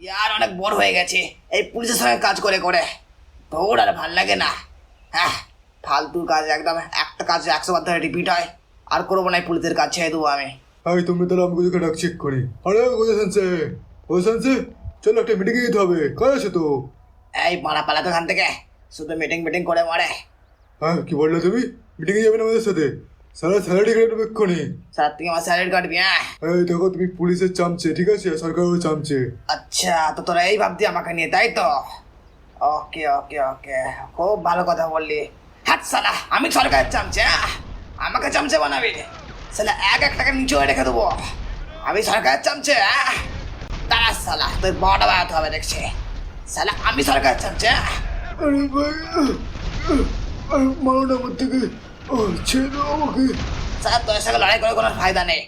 ইয়ার অনেক বড় হয়ে গেছে। এই পুলিশের সঙ্গে কাজ করে করে। তোর আর ভালো লাগে না। হ্যাঁ ফালতু কাজ একদম। একটা কাজ একশো বার ধরে রিপিট হয়। আর করব না পুলিশের কাজ ছেড়ে দেবো আমি। এই তুমি তাহলে আমাকে ওদিকে ডাক চেক করি। আরে ওজা সেন্সে ওজা সেন্সে চলো একটা মিটিংয়ে যেতে হবে। কাজ আছে তো। এই পালা পালা তো এখান থেকে। শুধু মিটিং মিটিং করে মারে। হ্যাঁ কি বললে তুমি? মিটিংয়ে যাবে না আমাদের সাথে। সারা স্যালারি কেটে নেবে এক্ষুনি। স্যার তুই আমার স্যালারি কাটবি হ্যাঁ। এই দেখো তুমি পুলিশের চামচে ঠিক আছে? সরকারের চামচে। আচ্ছা তো তোরা এই ভাবতি আমাকে নিয়ে তাই তো? ওকে ওকে ওকে। খুব ভালো কথা বললি। হাট সালা আমি সরকারের চামচে হ্যাঁ? আমাকে চামচে বানাবি? সালা এক এক টাকা নিচে রেখে দেবো। আমি সরকারের চামচে হ্যাঁ? দাঁড়া সালা তোর বড়টা বাড়াতে হবে দেখছে। সালা আমি সরকারের চামচে হ্যাঁ? আরে ভাই আহ, মারো না আমার থেকে। ছেড়ে আমাকে। সালা তোর সঙ্গে লড়াই করে কোনো ফায়দা নেই।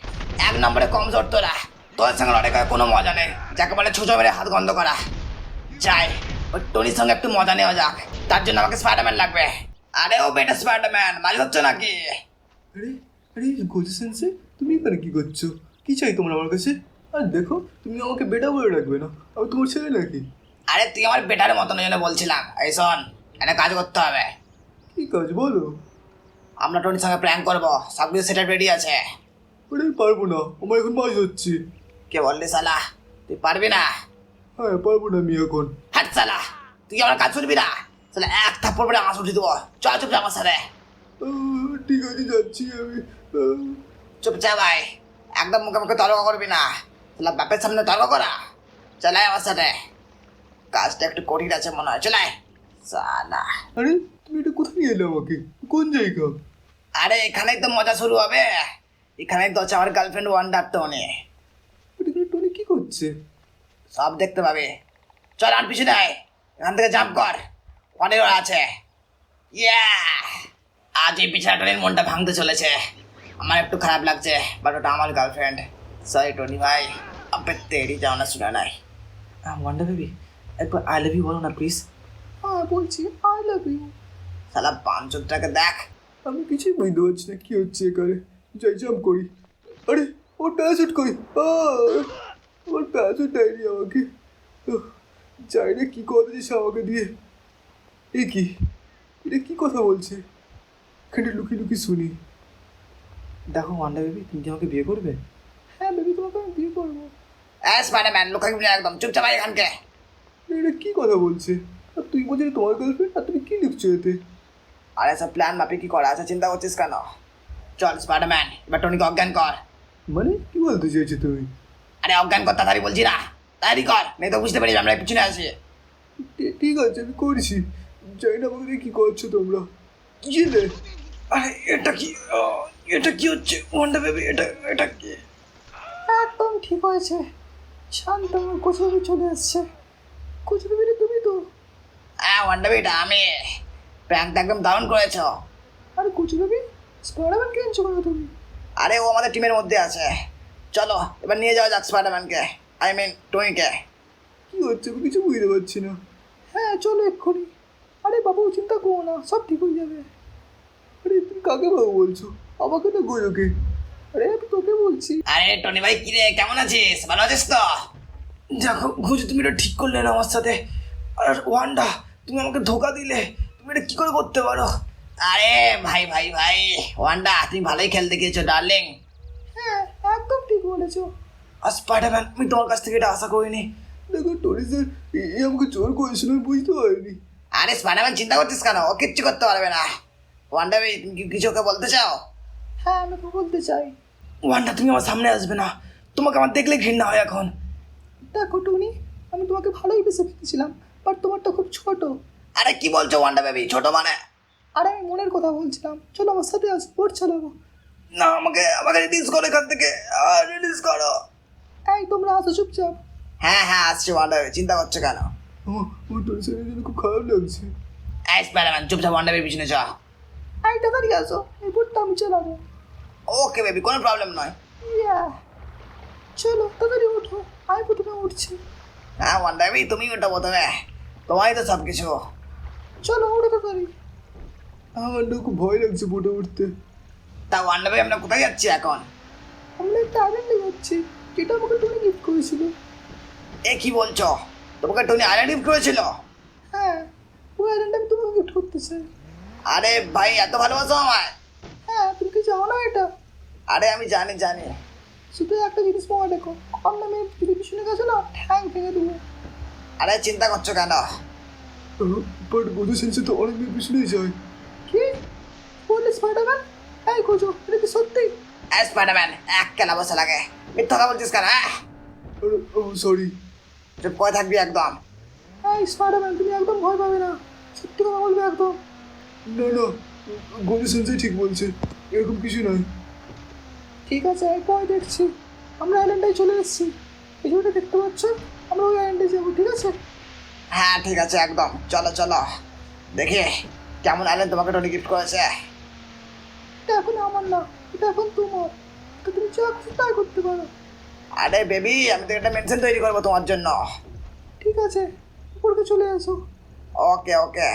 এক নম্বরে কমজোর তোরা। তোর সঙ্গে লড়াই করে কোনো মজা নেই। যাকে বলে ছুঁচো মেরে হাত গন্ধ করা। যাই ওই টনির সঙ্গে একটু মজা নেওয়া যাক। তার জন্য আমাকে স্পাইডারম্যান লাগবে। আরে ও বেটা স্পাইডারম্যান মাঝে হচ্ছে নাকি? আরে আরে গোজা সেন্সে? তুমি এখানে কি করছ? কি চাই তোমার আমার কাছে? আর দেখো তুমি আমাকে বেটা বলে রাখবে না। আমি তোমার ছেলে নাকি? আরে তুই আমার বেটার মতন জন্য বলছিলাম। এই শোন একটা কাজ করতে হবে। কি কাজ বলো? আমরা টনির সঙ্গে প্র্যাঙ্ক করব। সব কিছু সেটা রেডি আছে। আরে পারব না। আমার এখন মাছ হচ্ছে। কে বললি সালা তুই পারবি না? হ্যাঁ পারব না আমি এখন। হাট সালা তুই আমার কাজ করবি না? সালা এক থাপ্পড় পরে আমার উঠে দেবো চল চুপ আমার সাথে। ঠিক আছে যাচ্ছি আমি। চুপচাপ ভাই। একদম মুখে মুখে তর্ক করবি না। তাহলে বাপের সামনে তর্ক করা। চলাই আমার সাথে। কাজটা একটু কঠিন আছে মনে হয়। চলাই। সালা আরে তুমি এটা কোথায় নিয়ে এলে আমাকে? কোন জায়গা? আরে এখানেই তো মজা শুরু হবে। এখানেই তো আছে আমার গার্লফ্রেন্ড ওয়ান্ডার টোনে এখানে টনি কি করছে? সব দেখতে পাবে। চল আর পিছনে আয়। এখান থেকে জাম্প কর। অনেক আছে। ইয়া আজ এই পিছনে টনির মনটা ভাঙতে চলেছে। আমার একটু খারাপ লাগছে বাট ওটা আমার গার্লফ্রেন্ড সরি টনি ভাই। আপে তেরি যাও না শুনে নাই। ওয়ান্ডার বেবি একবার আই লাভ ইউ বলো না প্লিজ হ্যাঁ বলছি আই লাভ ইউ সালা পাঁচটাকে দেখ। আমি কিছুই বুঝতে পারছি না কি হচ্ছে এখানে। যাই জাম্প করি। আরে ওর প্যারাশুট কই! ওর প্যারাশুট দেয়নি আমাকে। জানি না কী কথা দিয়েছে আমাকে দিয়ে? এ কি? এটা কি কথা বলছে? এখানে লুকিয়ে লুকিয়ে শুনি। দেখো ওয়ান্ডার বেবি তুমি কি আমাকে বিয়ে করবে? হ্যাঁ বেবি তোমাকে আমি বিয়ে করব। হ্যাঁ স্পাইডারম্যান লোকাল একদম চুপচাপ এখানকে। এটা কি কথা বলছে? তুই বলছিস তোমার গার্লফ্রেন্ড আর তুমি কি লিখছো এতে? আরে সব প্ল্যান মাপি কি করা আছে চিন্তা করছিস কেন? চল স্পাইডারম্যান এবার টনিকে অজ্ঞান কর। মানে কি বলতে চাইছো তুমি? আরে অজ্ঞান কর তাড়াতাড়ি বলছি না। তাড়াতাড়ি কর নেই তো বুঝতে পারি আমরা পিছনে আছি। ঠিক আছে আমি করছি। জানি না আমাকে কি করছ তোমরা। কি রে? আরে এটা কি এটা কি হচ্ছে? ওয়ান্ডার বেবি এটা এটা কি? একদম ঠিক হয়েছে। শান্ত আমার চলে তুমি তো হ্যাঁ বেবি এটা আমি প্র্যাঙ্কটা একদম দারুণ করেছ। আরে কোচরবি স্পাইডারম্যান কে? আনছো কেন তুমি? আরে ও আমাদের টিমের মধ্যে আছে। চলো এবার নিয়ে যাওয়া যাক স্পাইডারম্যানকে আই মিন টনিকে কি হচ্ছে? আমি কিছু বুঝতে পারছি না। হ্যাঁ চলো এক্ষুনি। আরে বাবু চিন্তা করো না সব ঠিক হয়ে যাবে। আরে তুমি কাকে বাবু বলছো? আমাকে না গোজোকে আরে আমি তোকে বলছি। আরে টনি ভাই কিরে কেমন আছিস? ভালো আছিস তো? দেখো ঘুষি তুমি এটা ঠিক করলে না আমার সাথে। আর ওয়ান্ডা তুমি আমাকে ধোকা দিলে তুমি এটা কি করে করতে পারো? আরে ভাই ভাই ভাই ওয়ান্ডা তুমি ভালোই খেলতে গিয়েছো ডার্লিং। হ্যাঁ একদম ঠিক বলেছ। আর স্পাইডারম্যান আমি তোমার কাছ থেকে এটা আশা করিনি। দেখো টনি স্যার এই আমাকে জোর করেছিল বুঝতে পারিনি। আরে স্পাইডারম্যান চিন্তা করছিস কেন? ও কিচ্ছু করতে পারবে না। ওয়ান্ডা ভাই তুমি কিছু ওকে বলতে চাও? হ্যাঁ আমি তো বলতে চাই। ওয়ান্ডা তুমি আমার সামনে আসবে না। তোমাকে আমার দেখলে ঘৃণা হয় এখন। দেখো টুনি আমি তোমাকে ভালোই বেসে ফেলেছিলাম বাট তোমারটা খুব ছোট। আরে কি বলছো ওয়ান্ডা বেবি ছোট মানে? আরে আমি মনের কথা বলছিলাম। চলো আমার সাথে আস ওর চালাবো না আমাকে আমাকে রিলিজ করো এখান থেকে। রিলিজ করো। এই তোমরা আসো চুপচাপ। হ্যাঁ হ্যাঁ আসছে ওয়ান্ডা বেবি চিন্তা করছ কেন? আমার আমার টনি স্যারের জন্য খুব খারাপ লাগছে। এই স্পাইডারম্যান চুপচাপ ওয়ান্ডা বেবি পিছনে চা এই তাড়াতাড়ি আসো এই বোটটা আমি চালাবো ওকে বেবি কোনো প্রবলেম নয়। ইয়া চলো তাড়াতাড়ি ওঠো। আমি প্রথমে উঠছি। হ্যাঁ ওয়ান্ডা বেবি তুমি ওটা প্রথমে। তোমারই তো সব কিছু চলো ওঠো তাড়াতাড়ি আমার না খুব ভয় লাগছে বোটে উঠতে তা ওয়ান্ডা বেবি আমরা কোথায় যাচ্ছি এখন? আমরা একটা আইল্যান্ডে যাচ্ছি। যেটা আমাকে টনি গিফট করেছিল। এ কি বলছো? তোমাকে টনি আইল্যান্ড গিফট করেছিল? হ্যাঁ ওই আইল্যান্ড আমি তোমাকে গিফট করতে চাই। আরে ভাই এত ভালোবাসো আমায়। হ্যাঁ তুমি কি চাও না এটা? আরে আমি জানি জানি। শুধু একটা জিনিস মনে দেখো। আমার নামে যদি পিছনে গেছে না ঠ্যাং ভেঙে দেবো। আরে চিন্তা করছ কেন? বাট বোধ সেন্সে তো অনেক মেয়ে পিছনেই যায়। কি? বললে স্পাইডারম্যান এই খোঁজো এটা কি সত্যি? স্পাইডারম্যান এক কেলা বসে লাগে। মিথ্যা কথা বলছিস কেন হ্যাঁ? ও সরি চুপ করে থাকবি একদম। এই স্পাইডারম্যান তুমি একদম ভয় পাবে না। সত্যি কথা বলবে একদম। না না গরু সেন্সে ঠিক বলছে। এরকম কিছু নয়। ঠিক আছে এরপর দেখছি। আমরা আইল্যান্ডে চলে এসেছি। এই জন্য দেখতে পাচ্ছ? আমরা ওই আইল্যান্ডে যাব ঠিক আছে? হ্যাঁ ঠিক আছে একদম। চলো চলো। দেখি কেমন আইলেন তোমাকে টনি গিফট করেছে? এটা এখন আমার না এটা এখন তোমার। তো তুমি যা খুশি তাই করতে পারো। আরে বেবি আমি তো একটা মেনশন তৈরি করব তোমার জন্য। ঠিক আছে উপরকে চলে আসো ওকে ওকে।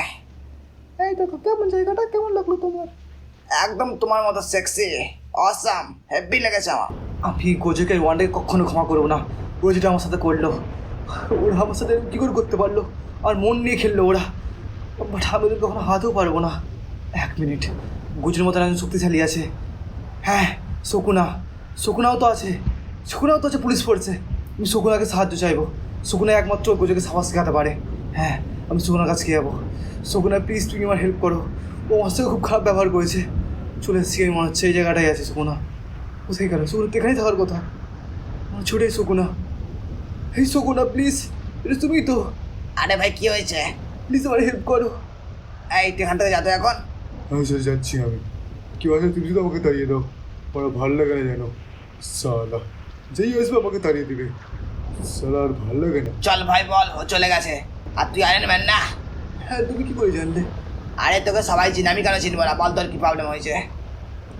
এই দেখো কেমন জায়গাটা কেমন লাগল তোমার? একদম তোমার মতো সেক্সি অসাম হেভি লেগেছে আমার। আমি গোজেকে ওয়ানডে কখনো ক্ষমা করব না। ও যেটা আমার সাথে করল। ওরা সাথে কী করে করতে পারল? আর মন নিয়ে খেললো ওরা। বাট আমি ওদের কখনো হাতেও পারব না। এক মিনিট। গুজের মতন একজন শক্তিশালী আছে। হ্যাঁ শকুনা। শকুনাও তো আছে। শকুনাও তো আছে, পুলিশ ফোর্সে আমি শকুনাকে সাহায্য চাইব। শকুনা একমাত্র গোজেকে সাহস শেখাতে পারে। হ্যাঁ আমি শকুনার কাছে যাব। শকুনা প্লিজ তুমি আমার হেল্প করো। ও আমার সাথে খুব খারাপ ব্যবহার করেছে। চলে এসেছি আমি, মনে হচ্ছে এই জায়গাটাই আছে শকুনা। কোথায় গেল? শকুনা তো এখানেই থাকার কথা। ছোটে শকুনা। এই শকুনা প্লিজ এটা তুমি তো। আরে ভাই কি হয়েছে? প্লিজ আমার হেল্প করো। এই তুই থেকে যাতো এখন। হ্যাঁ স্যার যাচ্ছি আমি। কেউ আসলে তুমি শুধু আমাকে তাড়িয়ে দাও। আমার ভালো লাগে না যেন। সালা যেই আসবে আমাকে তাড়িয়ে দিবে। সালা আর ভালো লাগে না। চল ভাই বল ও চলে গেছে। আর তুই আয়রন ম্যান না? হ্যাঁ তুমি কি করে জানলে? আরে তোকে সবাই চিনি আমি কেন চিনবো না? বল তোর কি প্রবলেম হয়েছে?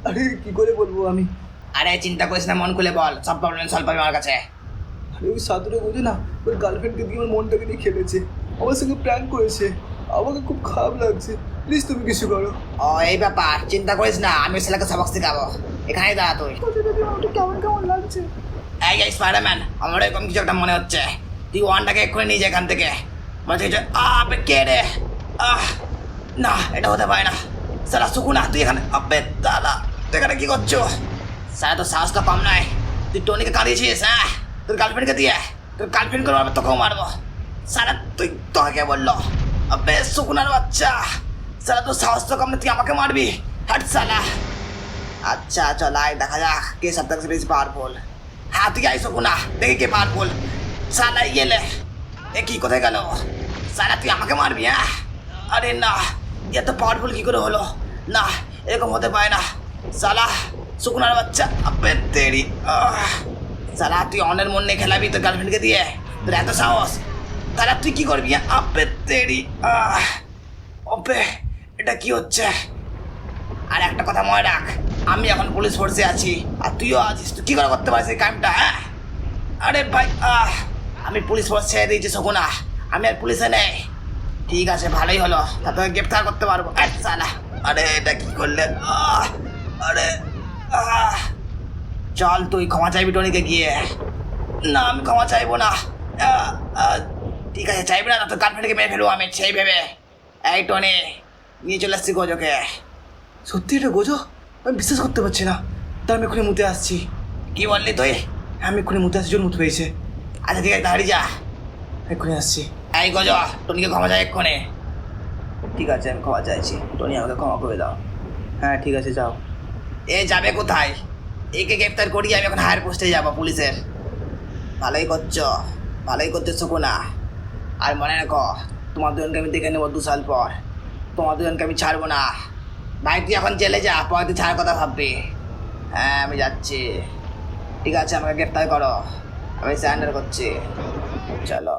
আরে কি করে বলব আমি? আরে চিন্তা করিস না মন খুলে বল। সব প্রবলেম সলভ পাবি আমার কাছে। ওই সাধুরে বোঝে না ওই গার্লফ্রেন্ডকে দিয়ে আমার মনটাকে নিয়ে খেলেছে। আমার সঙ্গে প্র্যাঙ্ক করেছে। আমাকে খুব খারাপ লাগছে। প্লিজ তুমি কিছু করো। ও এই ব্যাপার চিন্তা করিস না আমি ছেলেকে সবক শেখাবো এখানেই দাঁড়া তুই। কেমন কেমন লাগছে? এই যে স্পাইডারম্যান আমার এরকম কিছু একটা মনে হচ্ছে। তুই ওয়ানটাকে এক্ষুনি নিয়ে যা এখান থেকে। মনে হচ্ছে আবে কে রে? আহ না এটা হতে পারে না। সারা সুকুনা তুই এখানে আবে দাদা তুই এখানে কি করছ? সারা তো সাহসটা কম নাই তুই টনিকে কাঁদিয়েছিস হ্যাঁ? তোর গার্লফ্রেন্ডকে দিয়ে তোর গার্লফ্রেন্ড করে আমি তোকেও মারবো সারা তুই তোকে বলল আবে সুকুনার বাচ্চা সারা তোর সাহস তো কম না তুই আমাকে মারবি হাট সালা আচ্ছা চল আয় দেখা যাক কে সব থেকে বেশি পাওয়ারফুল হ্যাঁ তুই আইসো না দেখি কে পাওয়ারফুল সালা ইয়ে লে এ কি কোথায় গেল সালা তুই আমাকে মারবি হ্যাঁ আরে না এত পাওয়ারফুল কি করে হলো না এরকম হতে পারে না সালা শুকনার বাচ্চা আবে তেরি আহ। সালা তুই অনের মন নিয়ে খেলাবি তোর গার্লফ্রেন্ডকে দিয়ে? তোর এত সাহস? তাহলে তুই কি করবি? আবে তেরি ওপে এটা কি হচ্ছে? আর একটা কথা মনে রাখ, আমি এখন পুলিশ ফোর্সে আছি, আর তুইও আছিস, তুই কী করে করতে পারিস এই কামটা হ্যাঁ? আরে ভাই, আহ, আমি পুলিশ ফোর্স ছেড়ে দিয়েছি শকুনা, আমি আর পুলিশে নেই। ঠিক আছে, ভালোই হলো, তা তোকে গ্রেপ্তার করতে পারব। সালা আরে এটা কি করলে? আরে, আহ। চল তুই ক্ষমা চাইবি টনিকে গিয়ে। না, আমি ক্ষমা চাইব না। ঠিক আছে, চাইবি না তোর গার্লফ্রেন্ডকে মেরে ফেলব আমি, সেই ভেবে। এই টনি, নিয়ে চলে আসছি গোজোকে। সত্যি এটা গোজো? আমি বিশ্বাস করতে পারছি না। তার আমি এক্ষুনি মুতে আসছি। কি বললি তুই? আমি এক্ষুনি মুতে আসছি, জোর মুতে পেয়েছে আচ্ছা ঠিক আছে, দাঁড়িয়ে যা। এক্ষুনি আসছি। এই গজ, টনিকে ক্ষমা চাই এক্ষণে ঠিক আছে, আমি ক্ষমা চাইছি। টনি আমাকে ক্ষমা করে দাও। হ্যাঁ ঠিক আছে, যাও। এ যাবে কোথায়? একে গ্রেপ্তার করি, আমি এখন হায়ার পোস্টে যাব পুলিশের। ভালোই করছ ভালোই করছ শকুনা আর মনে রাখো, তোমার দুজনকে আমি দেখে নেব দু সাল পর। তোমার দুজনকে আমি ছাড়বো না। ভাই, তুই এখন জেলে যা পরে তুই ছাড়ার কথা ভাববি। হ্যাঁ আমি যাচ্ছি। ঠিক আছে, আমাকে গ্রেপ্তার করো। আমি স্যান্ডার করছি। চলো।